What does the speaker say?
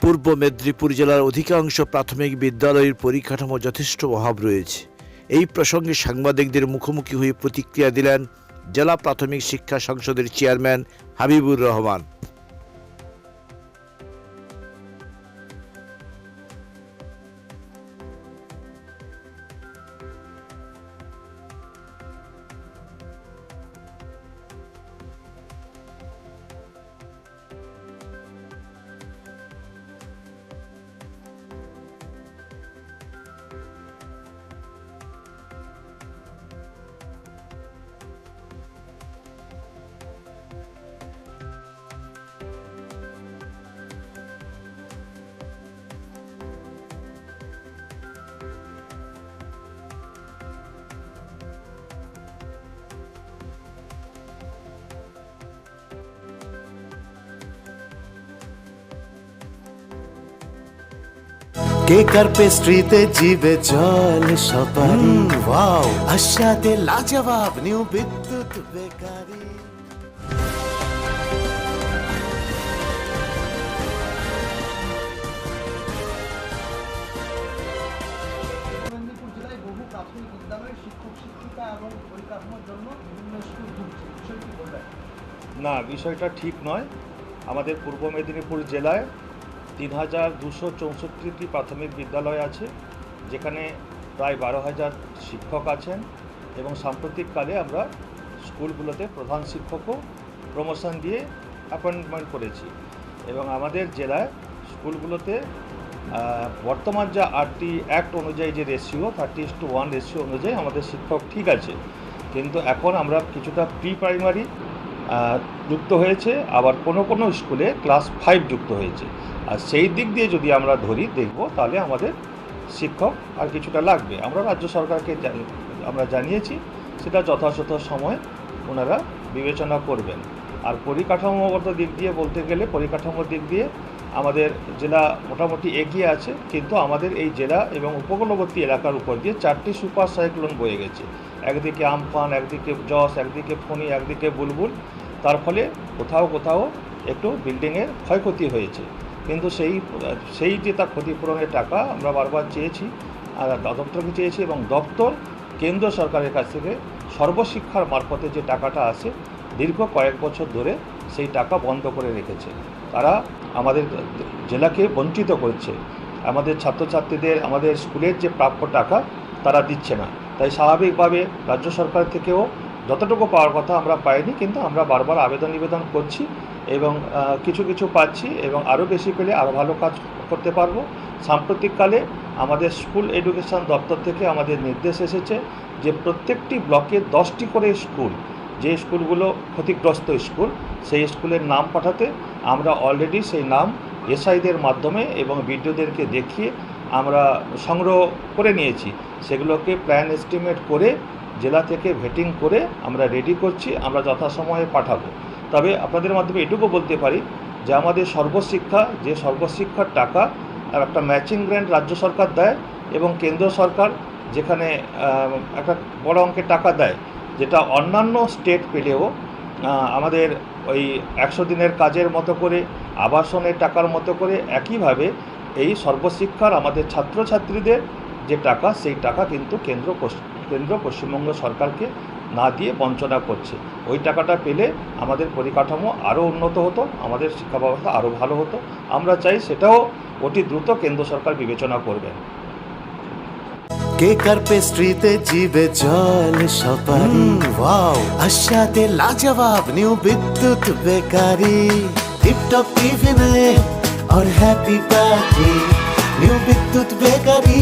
পূর্ব মেদিনীপুর জেলার অধিকাংশ প্রাথমিক বিদ্যালয়ের পরিকাঠামো যথেষ্ট অভাব রয়েছে। এই প্রসঙ্গে সাংবাদিকদের মুখোমুখি হয়ে প্রতিক্রিয়া দিলেন জেলা প্রাথমিক শিক্ষা সংসদের চেয়ারম্যান হাবিবুর রহমান। কেক আর পেস্ট্রিতে জিবে জল সপারি ওয়াও। আশাতে লাজবাব নিউ বিদ্যুৎ বেকারি। না বিষয়টা ঠিক নয়। আমাদের পূর্ব মেদিনীপুর জেলায় তিন হাজার দুশো চৌষট্টিটি প্রাথমিক বিদ্যালয় আছে, যেখানে প্রায় বারো হাজার শিক্ষক আছেন এবং সাম্প্রতিককালে আমরা স্কুলগুলোতে প্রধান শিক্ষকও প্রমোশন দিয়ে অ্যাপয়েন্টমেন্ট করেছি। এবং আমাদের জেলায় স্কুলগুলোতে বর্তমান যা আরটি অ্যাক্ট অনুযায়ী যে ratio, thirty to one ratio অনুযায়ী আমাদের শিক্ষক ঠিক আছে। কিন্তু এখন আমরা কিছুটা প্রি প্রাইমারি যুক্ত হয়েছে, আবার কোনো কোনো স্কুলে ক্লাস ফাইভ যুক্ত হয়েছে। আর সেই দিক দিয়ে যদি আমরা ধরি, দেখব তাহলে আমাদের শিক্ষক আর কিছুটা লাগবে। আমরা রাজ্য সরকারকে আমরা জানিয়েছি, সেটা যথাযথ সময় ওনারা বিবেচনা করবেন। আর পরিকাঠামোগত দিক দিয়ে বলতে গেলে, পরিকাঠামোর দিক দিয়ে আমাদের জেলা মোটামুটি এগিয়ে আছে, কিন্তু আমাদের এই জেলা এবং উপকূলবর্তী এলাকার উপর দিয়ে চারটি সুপার সাইক্লোন বয়ে গেছে। একদিকে আমফান একদিকে জস একদিকে ফণি, একদিকে বুলবুল। তার ফলে কোথাও কোথাও একটু বিল্ডিংয়ের ক্ষয়ক্ষতি হয়েছে। কিন্তু সেই সেই যে তার ক্ষতিপূরণের টাকা আমরা বারবার চেয়েছি, আর দপ্তরকে চেয়েছি এবং দপ্তর কেন্দ্র সরকারের কাছ থেকে সর্বশিক্ষার মারফতে যে টাকাটা আসে দীর্ঘ কয়েক বছর ধরে সেই টাকা বন্ধ করে রেখেছে। তারা আমাদের জেলাকে বঞ্চিত করছে। আমাদের ছাত্রছাত্রীদের, আমাদের স্কুলের যে প্রাপ্য টাকা তারা দিচ্ছে না। তাই স্বাভাবিকভাবে রাজ্য সরকার থেকেও যতটুকু পাওয়ার কথা আমরা পাইনি, কিন্তু আমরা বারবার আবেদন নিবেদন করছি এবং কিছু কিছু পাচ্ছি এবং আরও বেশি পেলে আরও ভালো কাজ করতে পারব। সাম্প্রতিককালে আমাদের স্কুল এডুকেশন দপ্তর থেকে আমাদের নির্দেশ এসেছে যে প্রত্যেকটি ব্লকে দশটি করে স্কুল, যে স্কুলগুলো ক্ষতিগ্রস্ত স্কুল, সেই স্কুলের নাম পাঠাতে আমরা অলরেডি সেই নাম এসআইদের মাধ্যমে এবং বিডিওদেরকে দেখিয়ে আমরা সংগ্রহ করে নিয়েছি। সেগুলোকে প্ল্যান এস্টিমেট করে জেলা থেকে ভেটিং করে আমরা রেডি করছি, আমরা যথাসময়ে পাঠাবো। তবে আপনাদের মাধ্যমে এটুকু বলতে পারি যে আমাদের সর্বশিক্ষা, যে সর্বশিক্ষার টাকা আর একটা ম্যাচিং গ্র্যান্ট রাজ্য সরকার দেয় এবং কেন্দ্র সরকার যেখানে একটা বড় অঙ্কের টাকা দেয়, যেটা অন্যান্য স্টেট পেলেও আমাদের ওই একশো দিনের কাজের মতো করে, আবাসনের টাকার মতো করে, একইভাবে এই সর্বশিক্ষার আমাদের ছাত্রছাত্রীদের যে টাকা সেই টাকা কিন্তু কেন্দ্র পশ্চ- কেন্দ্র পশ্চিমবঙ্গ সরকারকে না দিয়ে বঞ্চনা করছে ওই টাকাটা পেলে আমাদের পরিকাঠামো আরও উন্নত হতো আমাদের শিক্ষা ব্যবস্থা আরও ভালো হতো আমরা চাই সেটাও অতি দ্রুত কেন্দ্র সরকার বিবেচনা করবেন কেক আর পেস্ট্রিতে জিবে জল সপারি ওয়াও আশাতে লাজবাব নিউ বিদ্যুৎ বেকারি টিপটপ টিফিনে और happy party new Bidyut bakery